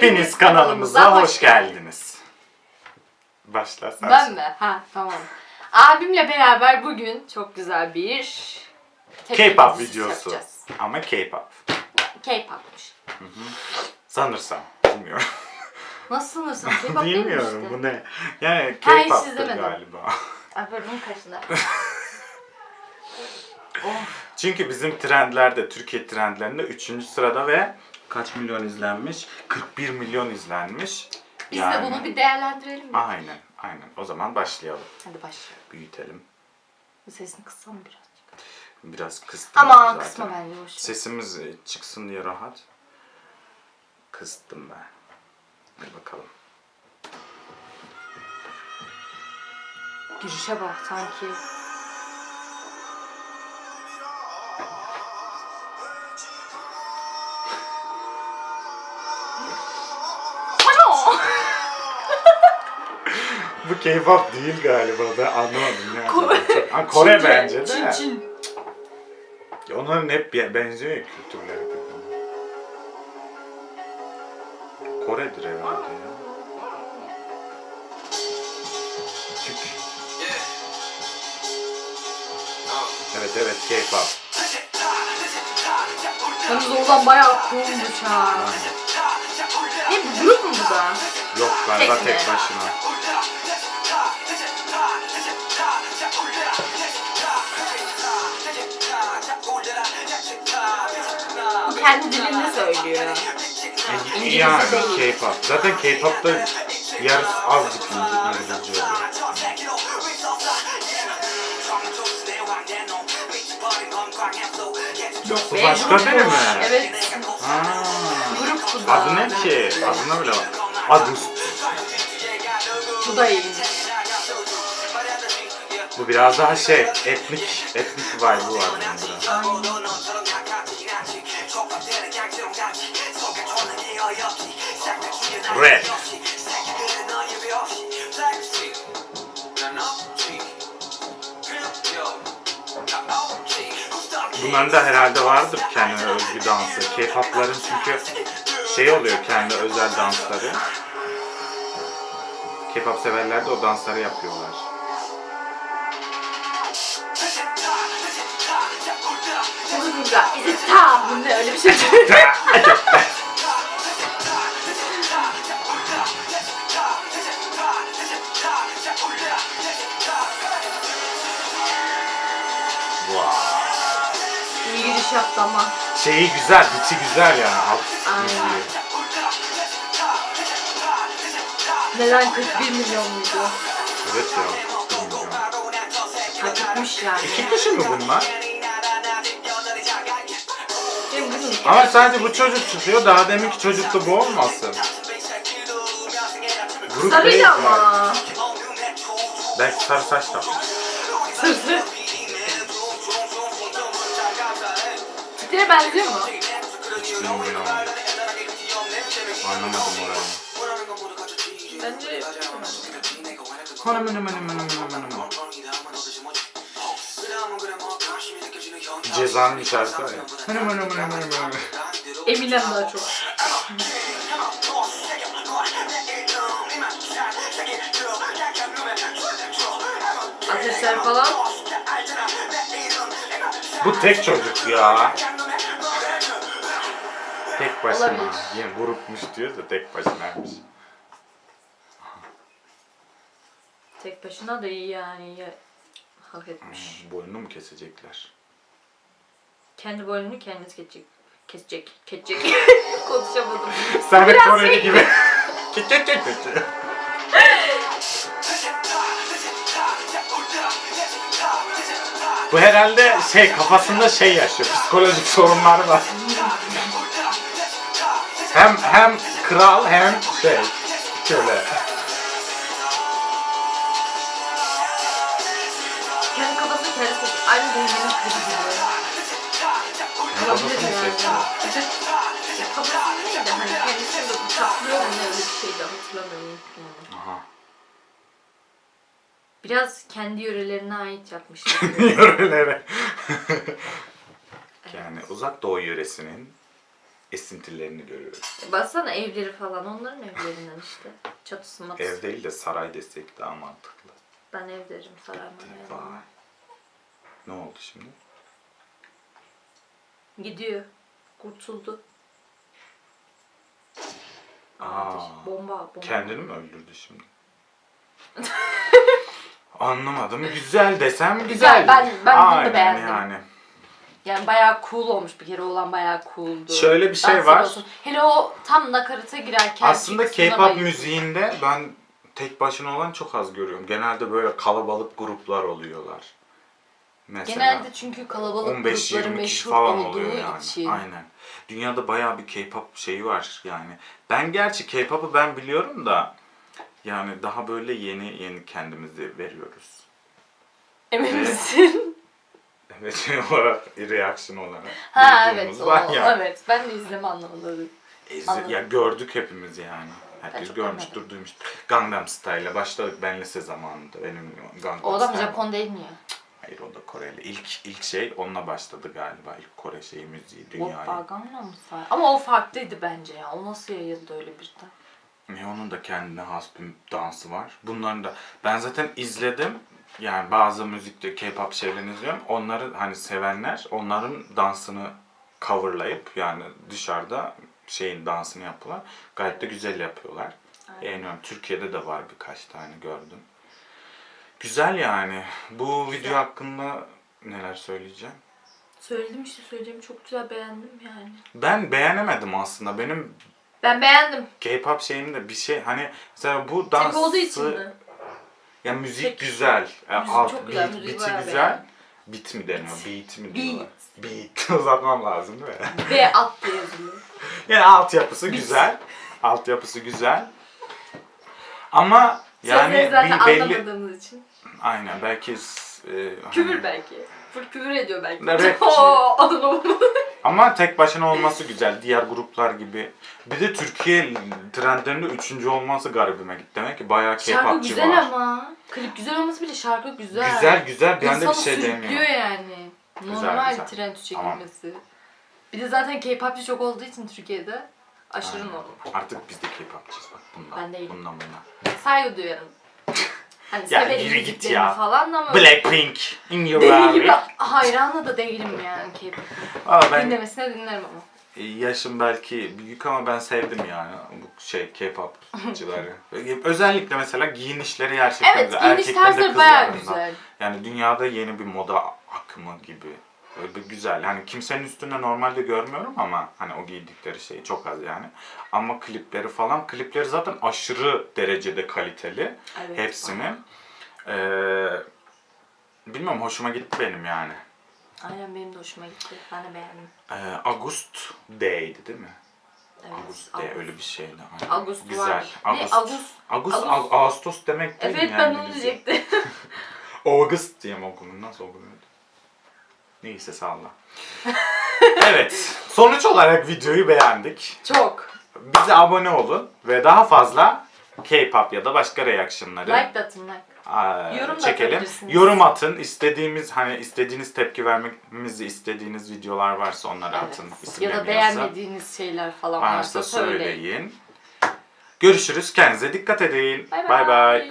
Hepiniz kanalımıza hoş geldiniz. Başla sen. Ben mi? Ha tamam. Abimle beraber bugün çok güzel bir K-pop dizisi videosu. yapacağız. Ama K-pop. K-pop'muş. Sanırsam. Bilmiyorum. Nasıl sanırsın? K-pop değil mi Bilmiyorum işte? bu ne. Yani Ha, hiç K-pop'tur izlemedim. galiba. Ay burnum kaşındı. Çünkü bizim trendlerde, Türkiye trendlerinde 3. sırada ve kaç milyon izlenmiş? 41 milyon izlenmiş. Biz de bunu bir değerlendirelim mi? Aynen, aynen. O zaman başlayalım. Hadi başlayalım. Büyütelim. Bu sesini kıssam mı birazcık? Biraz kıstım. Ama zaten. kısma bence boş. ver. Sesimiz e, çıksın diye rahat. Kıstım ben. Hadi bakalım. Girişe bak sanki. K-pop değil galiba ben anlamadım ya. Kore. Ha, Kore Çince, bence de. Çin Çin. Onların hep be- benziyor ya kültürleri. Kore'dir herhalde ya. Çünkü... Evet evet K-pop. Yalnız oradan bayağı coolmuş ha. Ne bu grup mu bu da? Yok galiba Tek tek başına. Kendi dilinde söylüyor. İngilizce Yani. K-pop. Zaten K-pop'ta yarısı azıcık İngilizce oluyor. Bu başka biri mi? Evet. Ha. Grup bu da. Adı ne ki? Adına bile bak. Adust. Bu da iyiymiş. Bu biraz daha şey, etnik, etnik vibe'ı var biraz. Aynen. Rap. Bunların da herhalde vardır kendine özgü dansı. K-pop'ların çünkü şey oluyor kendi özel dansları. K-pop severler de o dansları yapıyorlar. Burga. Is it tam? Bu ne öyle bir şey Vay. İyi giriş yaptı ama. Şeyi güzel, biçi güzel yani. Alt Aynen. müziği. Neden 41 milyon muydu? Evet ya. bilmiyorum. Etmiş yani. İki kişi mi bunlar? Bunun Ama sadece bu çocuk çıkıyor. Daha deminki çocuk da bu olmasın. Grup değil Sarıydı galiba. ama. Belki sarı saç takmış. Sırrı. Tipine benziyor mu? Bilmiyorum. Anlamadım orayı. Bence Hanım hanım hanım hanım hanım hanım. Cezanın var ya. Hanım hanım hanım hanım hanım. Eminem daha çok. Ateşler falan. Bu tek çocuk ya. Tek başına. Olabilir. Yine grupmuş diyor da tek başınaymış. Tek başına da iyi yani. iyi hak etmiş. Hmm, Boynunu mu kesecekler? Kendi boynunu kendisi kesecek. Kesecek. Kesecek. Konuşamadım. Biraz Koreli şey- gibi. Kit kit kit kit. Bu herhalde şey kafasında şey yaşıyor. Psikolojik sorunları var. Hem hem kral hem şey şöyle. Kendi kafasını kesecek. Aynı boynunun kızı gibi. Kafasını Olabilir yani. seçiyor. Bir de ya kafası neydi? Hani kendisini de bıçaklıyor mu ne öyle bir şeydi hatırlamıyorum. unuttum onu. Aha. Biraz kendi yörelerine ait yapmışlar. Yörelere. yani uzak doğu yöresinin esintilerini görüyoruz. Baksana evleri falan onların evlerinden işte. Çatısı matısı. Ev değil de saray desek daha mantıklı. Ben ev derim sarayım. Vay. Ne oldu şimdi? Gidiyor. Kurtuldu. Aa. Bomba, bomba. Kendini mi öldürdü şimdi? Anlamadım. Güzel desem güzel. Güzel, ben- ben bunu da beğendim. Yani. Yani bayağı cool olmuş bir kere olan bayağı cool'du. Şöyle bir şey Danslar var. olsun. Hele o tam nakarata girerken Aslında kısmına K-pop bayıldım. müziğinde ben tek başına olan çok az görüyorum. Genelde böyle kalabalık gruplar oluyorlar. Mesela Genelde çünkü kalabalık 15-20 grupları kişi meşhur falan olduğu oluyor yani. için. Aynen. Dünyada bayağı bir K-pop şeyi var yani. Ben gerçi K-pop'u ben biliyorum da yani daha böyle yeni yeni kendimizi veriyoruz. Emin Evet. misin? Şey olarak, reaction olarak. ha evet. O, var ya. Evet. Ben de izleme anlamında Anladım. ya gördük hepimiz yani. Herkes görmüştür, duymuştur. Gangnam Style'le başladık ben lise zamanında. Benim Gangnam O adam Style. Japon değil mi ya? Hayır o da Koreli. İlk ilk şey onunla başladı galiba. İlk Kore şeyi müziği Oppa dünyayı. Gangnam Style. Ama o farklıydı bence ya. O nasıl yayıldı öyle birden? Ne onun da kendine has bir dansı var. Bunların da ben zaten izledim. Yani bazı müzikte K-pop şeylerini izliyorum. Onları hani sevenler onların dansını coverlayıp yani dışarıda şeyin dansını yapıyorlar. Gayet de güzel yapıyorlar. Beğeniyorum. Türkiye'de de var birkaç tane gördüm. Güzel yani. Bu video hakkında neler söyleyeceğim? Söyledim işte söyleyeceğim çok güzel beğendim yani. Ben beğenemedim aslında. Benim Ben beğendim. K-pop şeyimde bir şey hani mesela bu dansı olduğu için mi? Ya müzik Tek- güzel. Müzik alt çok güzel, beat, müziği bayağı güzel. beğendim. Beat mi deniyor? Beat mi diyorlar? Beat. Uzatmam lazım değil mi? B alt diye yazılıyor. yani altyapısı güzel. Altyapısı güzel. Ama yani Sözleri zaten bir belli anlamadığımız için. aynen belki s- e, hani- Küfür belki. Full küfür ediyor belki. Rapçi. Oo, adını. Ama tek başına olması güzel. Diğer gruplar gibi. Bir de Türkiye trendlerinde üçüncü olması garibime gitti. Demek ki bayağı Şarkı K-popçu güzel var. ama. Klip güzel olması bile şarkı güzel. Güzel güzel. Ben de bir İnsanı şey sürüklüyor demiyorum. yani. Güzel, Normal güzel. trend Tamam. çekilmesi. Bir de zaten K-popçu çok olduğu için Türkiye'de aşırı normal. Artık biz de K-popçıyız bak bundan. Ben değilim. Bundan buna. Saygı duyarım. Hani Ya severim yürü git müziklerini ya. falan ama Blackpink in your deli gibi hayranı da değilim yani K-pop'un. Ben Dinlemesine dinlerim ama. e, yaşım belki büyük ama ben sevdim yani bu şey K-popçıları. Özellikle mesela giyinişleri gerçekten Evet güzel. giyiniş Erkeklerin de tarzları bayağı kızlarında. güzel. Yani dünyada yeni bir moda akımı gibi. Güzel. Yani kimsenin üstünde normalde görmüyorum ama hani o giydikleri şey çok az yani. Ama klipleri falan, klipleri zaten aşırı derecede kaliteli. Evet, Hepsinin. Ee, bilmiyorum hoşuma gitti benim yani. Aynen benim de hoşuma gitti. Ben de beğendim. Ee, August Day'di değil mi? Evet. August Day öyle bir şeydi. Aynen. Ağustos Güzel. var. Ne? August. Ağustos. Ağustos. Ağustos, Ağustos demek değil mi Evet yani ben onu diyecektim. August diye mi? Nasıl okunur? Neyse salla. evet. Sonuç olarak videoyu beğendik. Çok. Bize abone olun ve daha fazla K-pop ya da başka reaction'ları Like da atın like. aa, Yorum da çekelim. atabilirsiniz. Yorum atın. İstediğimiz hani istediğiniz tepki vermemizi istediğiniz videolar varsa onları Evet. atın. Ya İsimlerini da yazın. beğenmediğiniz şeyler falan varsa varsa söyleyin. Görüşürüz. Kendinize dikkat edin. Bay. bay.